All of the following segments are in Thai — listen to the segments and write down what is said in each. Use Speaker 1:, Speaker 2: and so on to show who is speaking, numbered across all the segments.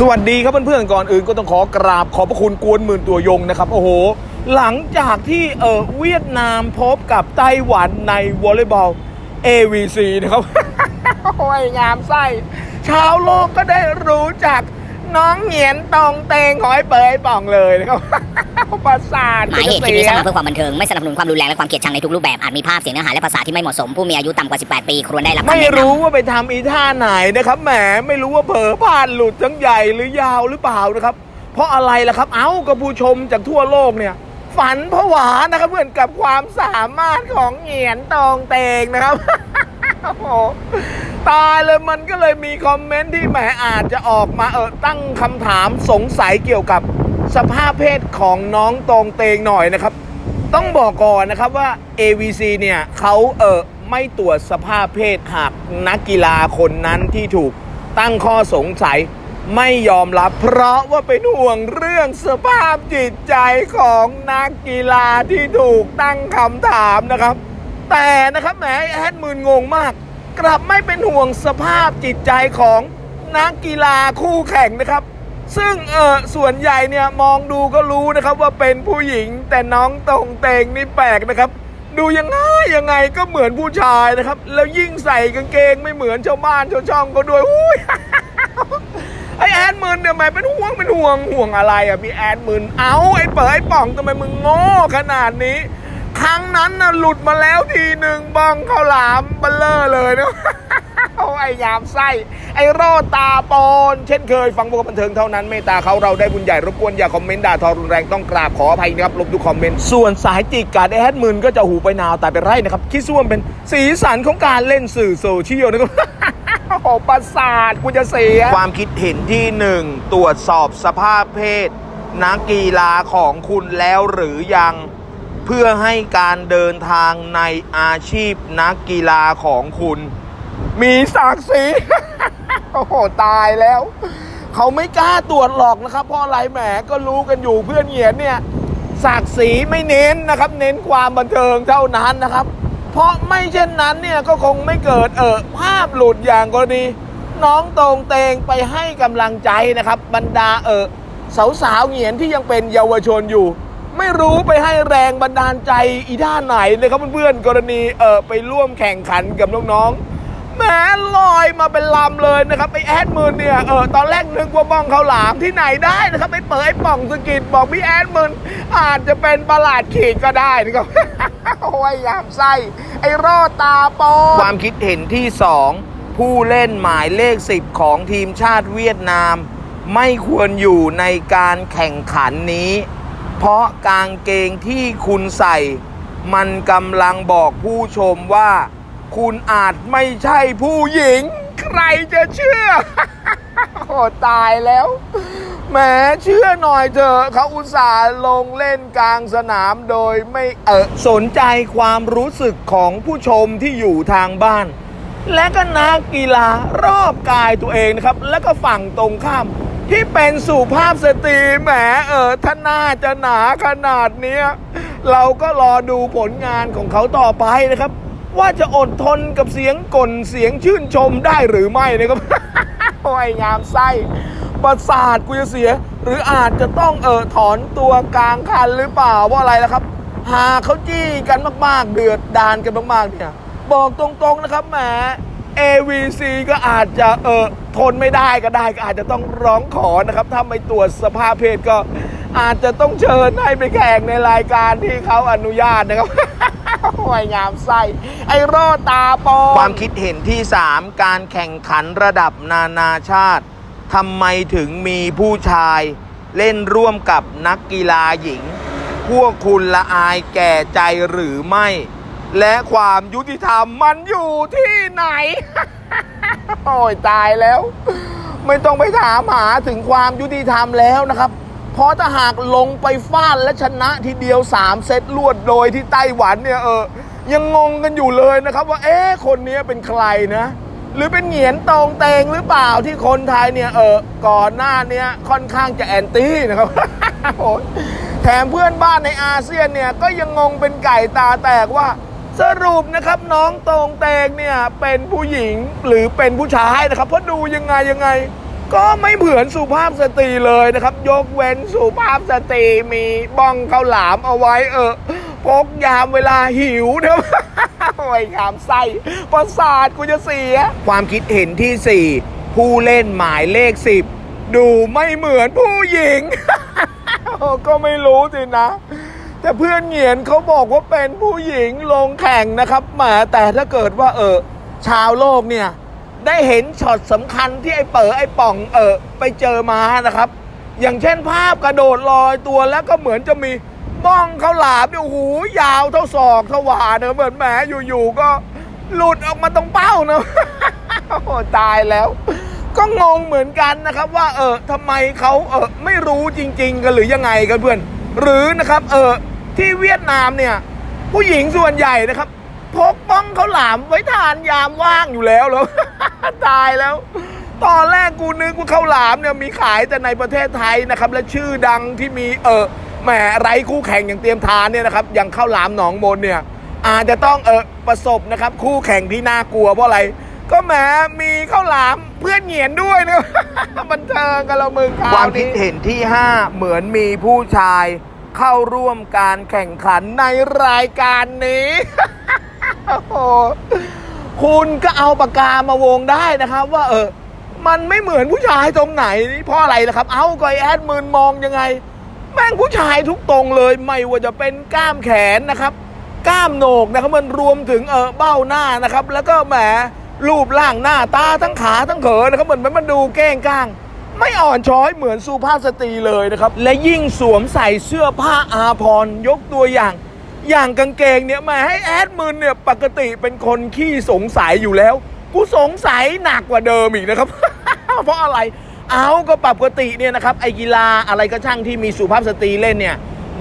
Speaker 1: สวัสดีครับเพื่อนๆก่อนอื่นก็ต้องขอกราบขอบพระคุณกวนหมื่นตัวยงนะครับ โอ้โห หลังจากที่เออเวียดนามพบกับไต้หวันในวอลเลย์บอล AVC นะครับโอ้ยงามไส้ชาวโลกก็ได้รู้จัก น้องเหงียนตองเตงของไอ้เปยป่องเลยนะครับประสาท
Speaker 2: หมายเหตุคลิปนี้สร้างมาเพื่อความบันเทิงไม่สนับสนุนความรุนแรงและความเกลียดชังในทุกรูปแบบอาจมีภาพเสียงเนื้อหาและภาษาที่ไม่เหมาะสมผู้มีอายุต่ำกว่า 18 ปีควรได้รับคำ
Speaker 1: ไม่
Speaker 2: แนะนำ
Speaker 1: รู้ว่าไปทำอีท่าไหนนะครับแหมไม่รู้ว่าเผลอพลาดหลุดทั้งใหญ่หรือยาวหรือเปล่านะครับ เพราะอะไรล่ะครับ เอ้ากับผู้ชมจากทั่วโลกเนี่ย ฝันผวานะครับเพื่อนกับความสามารถของเหงียนตองเตงนะครับโอ้โห ตายเลยมันก็เลยมีคอมเมนต์ที่แหมอาจจะออกมาเออตั้งคำถามสงสัยเกี่ยวกับสภาพเพศของน้องตองเตงหน่อยนะครับ ต้องบอกก่อนนะครับว่า AVC เนี่ยเขาเออไม่ตรวจสภาพเพศหากนักกีฬาคนนั้นที่ถูกตั้งข้อสงสัยไม่ยอมรับ เพราะว่าเป็นห่วงเรื่องสภาพจิตใจของนักกีฬาที่ถูกตั้งคำถามนะครับ แต่นะครับแหมแอดมืนงงมาก กลับไม่เป็นห่วงสภาพจิตใจของนักกีฬาคู่แข่งนะครับ ซึ่งเออส่วนใหญ่เนี่ยมองดูก็รู้นะครับว่าเป็นผู้หญิงแต่น้องตรงเตงนี่แปลกนะครับ ดูยังไงยังไงก็เหมือนผู้ชายนะครับ แล้วยิ่งใส่กางเกงไม่เหมือนชาวบ้านชาวช่องก็ด้วยอุ้ยไอแอดมึนเนี่ยทำไมเป็นห่วงเป็นห่วงห่วงอะไรอะพี่แอดมึนเอาไอ้เป๋ยป่องทำไมมึงโง่ขนาดนี้ ครั้งนั้นน่ะหลุดมาแล้วทีหนึ่งบ้องข้าวหลามเบลเลอร์เลยเนาะโอ้ไอ้ยามไส้ ไอ้โรดตาปอนเช่นเคยฟังพวกบันเทิงเท่านั้นเมตตาเขาเราได้บุญใหญ่รบกวนอย่าคอมเมนต์ด่าทอรุนแรงต้องกราบขออภัยนะครับลบทุกคอมเมนต์ส่วนสายจิกการแอดมืนก็จะหูไปนาวตายไปไร่นะครับคิดว่ามันเป็นสีสันของการเล่นสื่อโซเชียลนะครับโอ้โหประสาทกูจะเสีย ความคิดเห็นที่หนึ่งตรวจสอบสภาพเพศ นักกีฬาของคุณแล้วหรือยัง เพื่อให้การเดินทางในอาชีพนักกีฬาของคุณ มีศักดิ์ศรีโอ้โหตายแล้ว เขาไม่กล้าตรวจหรอกนะครับ เพราะอะไรแหมก็รู้กันอยู่เพื่อนเหยียนเนี่ยศักดิ์ศรีไม่เน้นนะครับ เน้นความบันเทิงเท่านั้นนะครับ เพราะไม่เช่นนั้นเนี่ยก็คงไม่เกิดเออภาพหลุดอย่างกรณีน้องตรงเตงไปให้กำลังใจนะครับ บรรดาเออสาวๆเหงียนที่ยังเป็นเยาวชนอยู่ ไม่รู้ไปให้แรงบันดาลใจอีท่าไหนนะครับเพื่อนๆกรณีเออไปร่วมแข่งขันกับน้องๆแม้ลอยมาเป็นลำเลยนะครับไอแอดมืนเนี่ยเออตอนแรกนึกว่าบ้องเขาหลามที่ไหนได้นะครับไปเปิดไอป่องสกิดบอกพี่แอดมืนอาจจะเป็นประหลาดขีดก็ได้นะครับโอ้ยยามไส้ไอรอดตาปนความคิดเห็นที่สองผู้เล่นหมายเลขสิบของทีมชาติเวียดนาม ไม่ควรอยู่ในการแข่งขันนี้ เพราะกางเกงที่คุณใส่ มันกำลังบอกผู้ชมว่า คุณอาจไม่ใช่ผู้หญิง ใครจะเชื่อ โอ้ตายแล้วแหมเชื่อหน่อยเถอะเขาอุตส่าห์ลงเล่นกลางสนามโดยไม่เออสนใจความรู้สึกของผู้ชมที่อยู่ทางบ้าน และก็นักกีฬารอบกายตัวเองนะครับ แล้วก็ฝั่งตรงข้าม ที่เป็นสุภาพสตรีแหมเออถ้าน่าจะหนาขนาดเนี้ยเราก็รอดูผลงานของเขาต่อไปนะครับ ว่าจะอดทนกับเสียงก่นเสียงชื่นชมได้หรือไม่นะครับโอ้ยงามไส้ประสาทกูจะเสีย หรืออาจจะต้องเออถอนตัวกลางคันหรือเปล่าว่าอะไรล่ะครับ หาเขาจี้กันมากๆ เดือดดานกันมากๆเนี่ยบอกตรงๆนะครับแหม AVC ก็อาจจะเออทนไม่ได้ก็ได้ก็อาจจะต้องร้องขอนะครับ ถ้าไม่ตรวจสภาพเพศก็อาจจะต้องเชิญให้ไปแข่งในรายการที่เขาอนุญาตนะครับโอ้ยงามไส้ไอ้โรตาโปความคิดเห็นที่ 3 การแข่งขันระดับนานาชาติทำไมถึงมีผู้ชายเล่นร่วมกับนักกีฬาหญิง พวกคุณละอายแก่ใจหรือไม่ และความยุติธรรมมันอยู่ที่ไหน โอ้ยตายแล้ว ไม่ต้องไปถามหาถึงความยุติธรรมแล้วนะครับ เพราะถ้าหากลงไปฟาดและชนะทีเดียว 3 เซตรวดโดยที่ไต้หวันเนี่ยเออ ยังงงกันอยู่เลยนะครับว่า เอ๊ะ คนนี้เป็นใครนะ หรือเป็นเหงียนตองเตงหรือเปล่าที่คนไทยเนี่ยเออก่อนหน้าเนี้ยค่อนข้างจะแอนตี้นะครับโอ้ยแถมเพื่อนบ้านในอาเซียนเนี่ยก็ยังงงเป็นไก่ตาแตกว่า สรุปนะครับน้องตองเตงเนี่ยเป็นผู้หญิงหรือเป็นผู้ชายนะครับ เพราะดูยังไงยังไง ก็ไม่เหมือนสุภาพสตรีเลยนะครับ ยกเว้นสุภาพสตรีมีบ้องข้าวหลามเอาไว้เออพกยามเวลาหิวนะครับโอ้ยขามไส้ประสาทกูจะเสีย ความคิดเห็นที่ 4 ผู้เล่นหมายเลข 10 ดูไม่เหมือนผู้หญิง ก็ไม่รู้สินะ แต่เพื่อนเหงียนเขาบอกว่าเป็นผู้หญิงลงแข่งนะครับแหมแต่ถ้าเกิดว่าเออชาวโลกเนี่ย ได้เห็นช็อตสำคัญที่ไอ้เป๋อไอ้ป่องเออไปเจอมานะครับ อย่างเช่นภาพกระโดดลอยตัวแล้วก็เหมือนจะมีบ้องเขาหลามเนี่ยโอ้โหยาวเท่าศอกเท่าหวาเนอะเหมือนแหมอยู่ๆก็หลุดออกมาตรงเป้าเนอะโอ้ตายแล้ว ก็งงเหมือนกันนะครับ ว่า เออทำไมเขาเออไม่รู้จริง ๆ กันหรือยังไงกันเพื่อน หรือนะครับ เออ ที่เวียดนามเนี่ย ผู้หญิงส่วนใหญ่นะครับ พกบ้องเขาวหลามไว้ทานยามว่างอยู่แล้วแล้ว ตายแล้ว ตอนแรกกูนึกว่าข้าวหลามเนี่ยมีขายแต่ในประเทศไทยนะครับ และชื่อดังที่มีเออแหมไรคู่แข่งอย่างเตรียมทานเนี่ยนะครับอย่างข้าวหลามหนองมนเนี่ย อาจจะต้องเออประสบนะครับ คู่แข่งที่น่ากลัวเพราะอะไร ก็แหมมีข้าวหลามเพื่อนเหงียนด้วยนะบันเทิงกันเรามึงความคิดเห็นที่ 5 เหมือนมีผู้ชาย เข้าร่วมการแข่งขันในรายการนี้คุณก็เอาปากกามาวงได้นะครับว่าเออ มันไม่เหมือนผู้ชายตรงไหนเพราะอะไรนะครับ เอาก็ไอแอดมืนมองยังไง แม่งผู้ชายทุกตรงเลย ไม่ว่าจะเป็นกล้ามแขนนะครับ กล้ามโหนกนะครับมันรวมถึงเออเบ้าหน้านะครับ แล้วก็แหมรูปร่างหน้าตาทั้งขาทั้งเขินนะครับเหมือนมันดูแกล้งก้าง ไม่อ่อนช้อยเหมือนสุภาพสตรีเลยนะครับ และยิ่งสวมใส่เสื้อผ้าอาภรณ์ยกตัวอย่าง อย่างกางเกงเนี่ยมาให้แอดมินเนี่ยปกติเป็นคนขี้สงสัยอยู่แล้ว กูสงสัยหนักกว่าเดิมอีกนะครับ เพราะอะไรเอาก็ปกติเนี่ยนะครับไอกีฬาอะไรก็ช่างที่มีสุภาพสตรีเล่นเนี่ย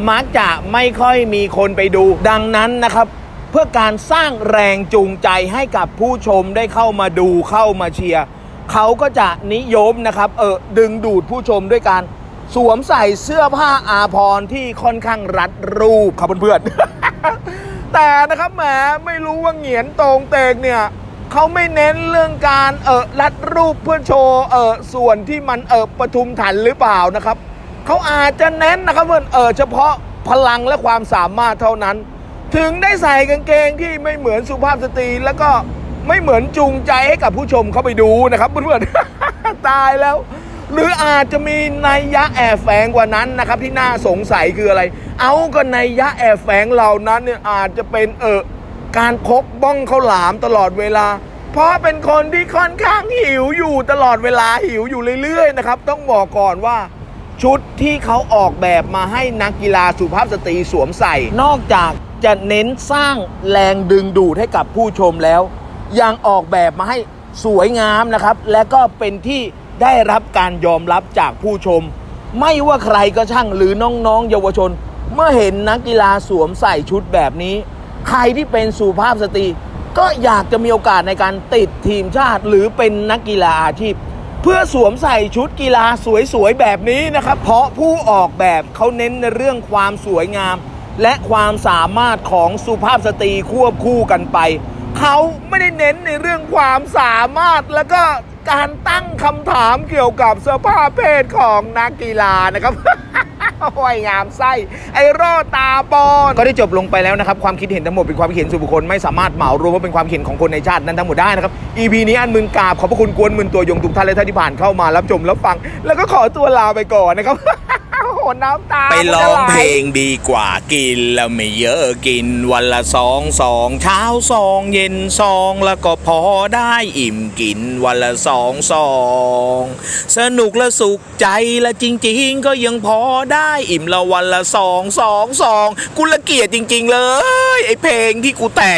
Speaker 1: มักจะไม่ค่อยมีคนไปดู ดังนั้นนะครับ เพื่อการสร้างแรงจูงใจให้กับผู้ชมได้เข้ามาดูเข้ามาเชียร์ เขาก็จะนิยมนะครับเออดึงดูดผู้ชมด้วยการสวมใส่เสื้อผ้าอาภรณ์ที่ค่อนข้างรัดรูปครับเพื่อนๆ แต่นะครับแหมไม่รู้ว่าเหงียนตรงเตงเนี่ยเขาไม่เน้นเรื่องการเออรัดรูปเพื่อโชว์เออส่วนที่มันเออประทุมถันหรือเปล่านะครับเขาอาจจะเน้นนะครับเพื่อนเออเฉพาะพลังและความสามารถเท่านั้น ถึงได้ใส่กางเกงที่ไม่เหมือนสุภาพสตรีแล้วก็ ไม่เหมือนจูงใจให้กับผู้ชมเข้าไปดูนะครับเพื่อนๆ ตายแล้ว หรืออาจจะมีนัยยะแอบแฝงกว่านั้นนะครับ ที่น่าสงสัยคืออะไร เอาก็นัยยะแอบแฝงเหล่านั้นเนี่ยอาจจะเป็นเออการพกบ้องข้าวหลามตลอดเวลา เพราะเป็นคนที่ค่อนข้างหิวอยู่ตลอดเวลาหิวอยู่เรื่อยๆนะครับ ต้องบอกก่อนว่าชุดที่เขาออกแบบมาให้นักกีฬาสุภาพสตรีสวมใส่ นอกจากจะเน้นสร้างแรงดึงดูดให้กับผู้ชมแล้ว ยังออกแบบมาให้สวยงามนะครับ และก็เป็นที่ได้รับการยอมรับจากผู้ชม ไม่ว่าใครก็ช่างหรือน้องๆ เยาวชน เมื่อเห็นนักกีฬาสวมใส่ชุดแบบนี้ ใครที่เป็นสุภาพสตรี ก็อยากจะมีโอกาสในการติดทีมชาติ หรือเป็นนักกีฬาอาชีพ เพื่อสวมใส่ชุดกีฬาสวยๆแบบนี้นะครับ เพราะผู้ออกแบบเขาเน้นในเรื่องความสวยงาม และความสามารถของสุภาพสตรีควบคู่กันไป เขาไม่ได้เน้นในเรื่องความสามารถแล้วก็การตั้งคำถามเกี่ยวกับสภาพเพศของนักกีฬานะครับโอ้ยงามไส้ ไอ้โรตาบอดก็ได้จบลงไปแล้วนะครับ ความคิดเห็นทั้งหมดเป็นความคิดเห็นส่วนบุคคลไม่สามารถเหมารวมว่าเป็นความคิดเห็นของคนในชาตินั้นทั้งหมดได้นะครับ EP นี้อันมึนกาบขอบพระคุณกวนมึนตัวยงทุกท่านและท่านที่ผ่านเข้ามารับชมรับฟัง แล้วก็ขอตัวลาไปก่อนนะครับ น้ำตา
Speaker 3: ไปร้องเพลงดีกว่ากินแล้วไม่เยอะกินวันละสองสองเช้าสองเย็นสองแล้วก็พอได้อิ่มกินวันละสองสองสนุกและสุขใจและจริง ๆ ก็ยังพอได้อิ่มละวันละสองสองสองกูละเกียดจริง ๆ เลย ไอเพลงที่กูแต่ง